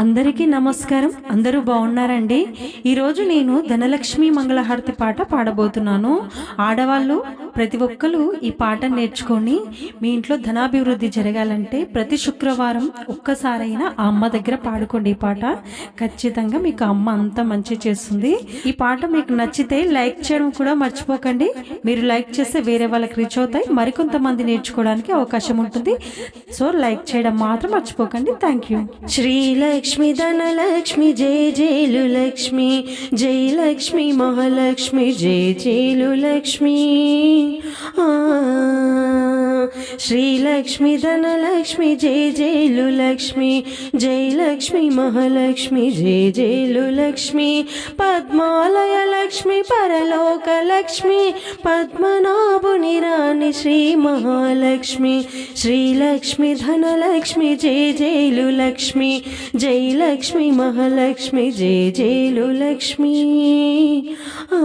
అందరికీ నమస్కారం. అందరూ బాగున్నారండి? ఈరోజు నేను ధనలక్ష్మి మంగళహారతి పాట పాడబోతున్నాను. ఆడవాళ్ళు ప్రతి ఒక్కరు ఈ పాట నేర్చుకొని మీ ఇంట్లో ధనాభివృద్ధి జరగాలంటే ప్రతి శుక్రవారం ఒక్కసారైనా ఆ అమ్మ దగ్గర పాడుకోండి ఈ పాట. ఖచ్చితంగా మీకు అమ్మ అంతా మంచి చేస్తుంది. ఈ పాట మీకు నచ్చితే లైక్ చేయడం కూడా మర్చిపోకండి. మీరు లైక్ చేస్తే వేరే వాళ్ళకి రీచ్ అవుతాయి. మరికొంతమంది నేర్చుకోవడానికి అవకాశం ఉంటుంది. సో లైక్ చేయడం మాత్రం మర్చిపోకండి. Thank you. శ్రీలక్ష్మి ధనలక్ష్మి జయ జయలు లక్ష్మి. జయ లక్ష్మి మహాలక్ష్మి జయ జయలు లక్ష్మి. శ్రీలక్ష్మి ధనలక్ష్మి జయ జయలు లక్ష్మి జయ లక్ష్మి మహాలక్ష్మి జయ జయలు లక్ష్మి పద్మాలయ లక్ష్మి పరలోక లక్ష్మి పద్మనాభుని రాణి శ్రీ మహాలక్ష్మి శ్రీలక్ష్మి ధనలక్ష్మి జయ జయలు లక్ష్మి జయ లక్ష్మి మహాలక్ష్మి జయ జయలు లక్ష్మి. ఆ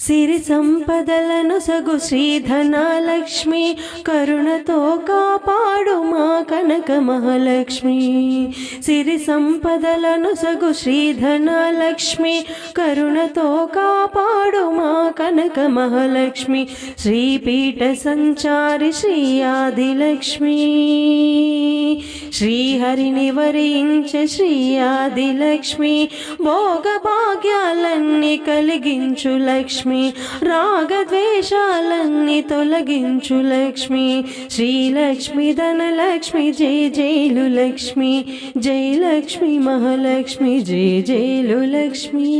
సిరి సంపదలను సగు శ్రీధనాలక్ష్మి కరుణతో కాపాడు మా కనక మహాలక్ష్మి. సిరి సంపదలను సగు శ్రీధనాలక్ష్మి కరుణతో కాపాడు మా కనక మహాలక్ష్మి. శ్రీపీఠ సంచారి శ్రీ ఆదిలక్ష్మి. శ్రీహరిని వరించే శ్రీ ఆదిలక్ష్మి భోగ భాగ్యాలన్నీ కలిగించు లక్ష్మి రాగద్వేషాలన్నీ తొలగించు లక్ష్మి శ్రీలక్ష్మి ధనలక్ష్మి జయ జైలు లక్ష్మి జయ లక్ష్మి మహాలక్ష్మి జయ జైలు లక్ష్మి.